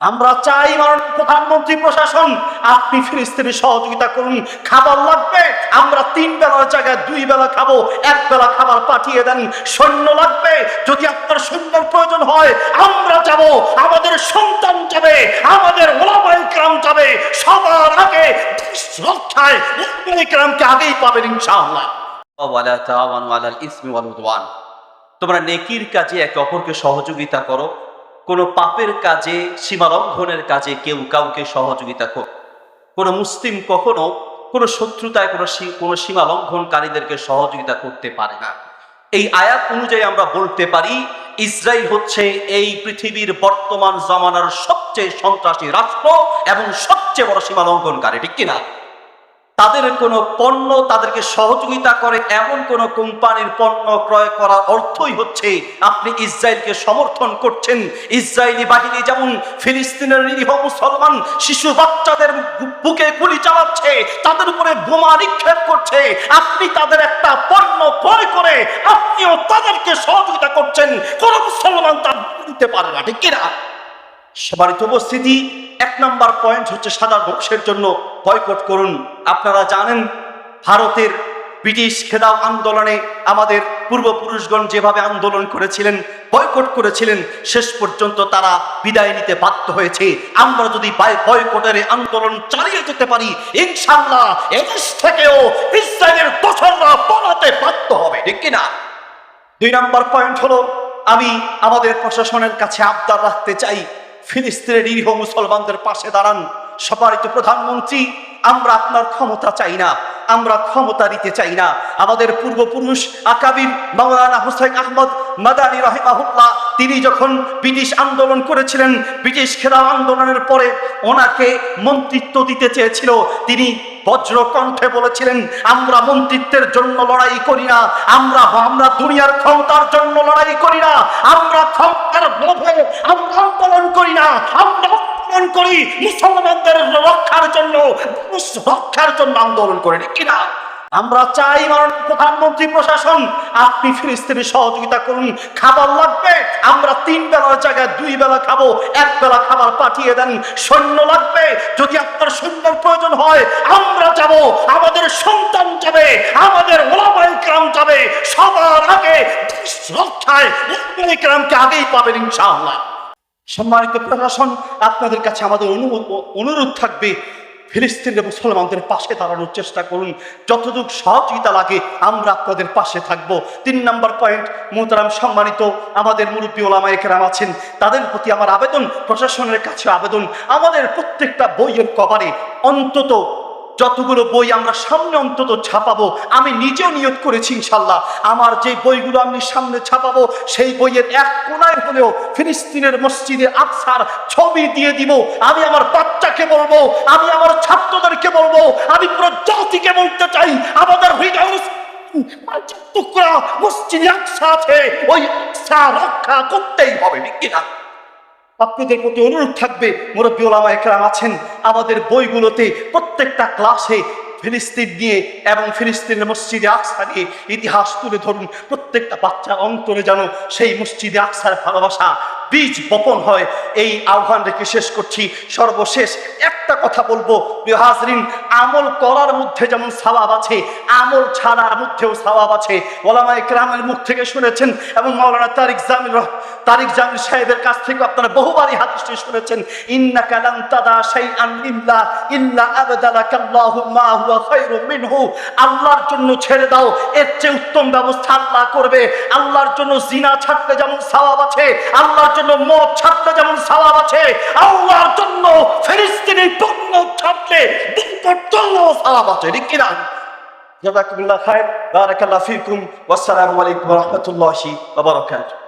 আমরা চাই মাননীয় প্রধানমন্ত্রী প্রশাসন, আপনি ফিলিস্তিনের সহযোগিতা করুন, খাবার লাগবে, আমরা তিন বেলার জায়গায় দুই বেলা খাব, এক বেলা খাবার পাঠিয়ে দেন, সৈন্য লাগবে, যদি আপনার সৈন্যর প্রয়োজন হয়, আমরা যাব, আমাদের সন্তান যাবে, আমাদের ওলামাই ক্রাম যাবে, সবার আগে রক্ষায় ওলামাই ক্রামকে আগেই পাবেন ইনশাআল্লাহ। তোমরা নেকির কাজে একে অপরকে সহযোগিতা করো। কোনো পাপের কাজে সীমা লঙ্ঘনের কাজে কেউ কাউকে সহযোগিতা করো কোনো মুসলিম কখনো কোনো শত্রুতায়, কোনো কোনো সীমা লঙ্ঘনকারীদেরকে সহযোগিতা করতে পারে না। এই আয়াত অনুযায়ী আমরা বলতে পারি ইসরায়েল হচ্ছে এই পৃথিবীর বর্তমান জমানার সবচেয়ে সন্ত্রাসী রাষ্ট্র এবং সবচেয়ে বড় সীমা লঙ্ঘনকারী ঠিক কিনা? তাদের কোনো পণ্য তাদেরকে সহযোগিতা করে এমন কোন কোম্পানির পণ্য ক্রয় করার অর্থই হচ্ছে আপনি ইসরায়েলকে সমর্থন করছেন। ইসরায়েলি বাহিনী যেমন ফিলিস্তিনের নিরীহ মুসলমান শিশু বাচ্চাদের বুকে গুলি চালাচ্ছে, তাদের উপরে বোমা নিক্ষেপ করছে, আপনি তাদের একটা পণ্য ক্রয় করে আপনিও তাদেরকে সহযোগিতা করছেন। কোন মুসলমান তা দিতে পারে না, ঠিক কিনা? সবারিত উপস্থিতি। এক নম্বর পয়েন্ট হচ্ছে সাদা বংশের জন্য বয়কট করুন। আপনারা জানেন, ভারতের ব্রিটিশ খেদাও আন্দোলনে আমাদের পূর্বপুরুষগণ যেভাবে আন্দোলন করেছিলেন বয়কট করেছিলেন, শেষ পর্যন্ত তারা বিদায় নিতে বাধ্য হয়েছে। আমরা যদি বয়কটের আন্দোলন চালিয়ে যেতে পারি ইনশাল্লাহ এদেশ থেকেও ইসরায়েলের দোসররা পলাতে বাধ্য হবে, ঠিক কিনা? দুই নম্বর পয়েন্ট হলো, আমি আমাদের প্রশাসনের কাছে আবদার রাখতে চাই ফিলিস্তিনের নিরীহ মুসলমানদের পাশে দাঁড়ান। সবারিত প্রধানমন্ত্রী, আমরা আপনার ক্ষমতা চাই না, আমরা ক্ষমতা দিতে চাই না। আমাদের পূর্বপুরুষ আকাবির মাওলানা হুসাইন আহমদ মাদানী রহিমাহুল্লাহ, তিনি যখন ব্রিটিশ আন্দোলন করেছিলেন, ব্রিটিশ খেলাও আন্দোলনের পরে ওনাকে মন্ত্রিত্ব দিতে চেয়েছিল। তিনি বজ্র কণ্ঠে বলেছিলেন, আমরা মন্ত্রিত্বের জন্য লড়াই করি না, আমরা আমরা দুনিয়ার ক্ষমতার জন্য লড়াই করি না, আমরা ক্ষমতার লোভে করি না আমরা আন্দোলন করি। মুসলমানদের রক্ষার জন্য রক্ষার জন্য আন্দোলন করি কিনা? আমরা চাই মাননীয় প্রধানমন্ত্রী, প্রশাসন, আপনি ফিলিস্তিনের সহযোগিতা করুন, খাবার লাগবে, আমরা তিন বেলার জায়গায় দুই বেলা খাব, এক বেলা খাবার পাঠিয়ে দেন, সৈন্য লাগবে, যদি আপনার সৈন্যর প্রয়োজন হয়, আমরা যাব, আমাদের সন্তান যাবে, আমাদের ওলামাই ক্রাম যাবে, সবার আগে রক্ষায় ওলামাই ক্রামকে আগেই পাবেন ইনশাআল্লাহ। সম্মানিত প্রশাসন, আপনাদের কাছে আমাদের অনু- অনুরোধ থাকবে ফিলিস্তিনের মুসলমানদের পাশে দাঁড়ানোর চেষ্টা করুন। যতটুকু সহযোগিতা লাগে, আমরা আপনাদের পাশে থাকব। তিন নম্বর পয়েন্ট, মোহতারাম সম্মানিত, আমাদের মুরব্বী ওলামা একরাম আছেন। তাদের প্রতি আমার আবেদন, প্রশাসনের কাছে আবেদন। আমাদের প্রত্যেকটা বইয়ের কভারে অন্তত যতগুলো বই আমরা সামনে অন্তত ছাপাবো, আমি নিজেও নিয়োগ করেছি ইনশাল্লাহ। আমার যে বইগুলো আমি সামনে ছাপাবো, সেই বইয়ের এক কোনায় হলেও ফিলিস্তিনের মসজিদে আকসার ছবি দিয়ে দিব। আমি আমার বাচ্চাকে বলব, আমি আমার ছাত্রদেরকে বলব, আমি পুরো জাতিকে বলতে চাই, আমাদের হৃদয় টুকরা মসজিদে আকসা আছে, ওই আকসা রক্ষা করতেই হবে, ঠিক কিনা? আপনাদের প্রতি অনুরোধ থাকবে, মুরব্বী ওলামা একরাম আছেন আমাদের বইগুলোতে প্রত্যেকটা ক্লাসে ফিলিস্তিন নিয়ে এবং ফিলিস্তিনের মসজিদে আকসা নিয়ে ইতিহাস তুলে ধরুন। প্রত্যেকটা বাচ্চা অন্তরে যেন সেই মসজিদে আকসার ভালোবাসা, বীজ বপন হয়। এই আহ্বান রেখে শেষ করছি। সর্বশেষ একটা কথা বলব। হাজরিন, আমল করার মধ্যে যেমন সওয়াব আছে, আমল ছাড়ার মধ্যেও সওয়াব আছে। ওলামা একরামের মুখ থেকে শুনেছেন এবং মাওলানা তারিক জামিল তারিক জামিল সাহেবের কাছ থেকে আপনারা বহুবারই হাদিসটি শুনেছেন ইন্না কালাম তাদা শাইআন ইল্লা ইল্লা আবদালাকা আল্লাহু মা হুয়া খায়রুম মিনহু। আল্লাহর জন্য ছেড়ে দাও, এর চেয়ে উত্তম ব্যবস্থা আল্লাহ করবে। আল্লাহর জন্য জিনা ছাড়তে যেমন সওয়াব আছে, আল্লাহর জন্য মদ ছাড়তে যেমন সওয়াব আছে, আল্লাহর জন্য ফিলিস্তিনের পণ্য ছাড়লে দিনটার জন্য সওয়াব আছে, ঠিক কিনা? জাযাকুমুল্লাহ খায়র বারাকাল্লাহ ফিকুম, ওয়াসসালামু আলাইকুম ওয়া রাহমাতুল্লাহি ওয়া বারাকাতুহু।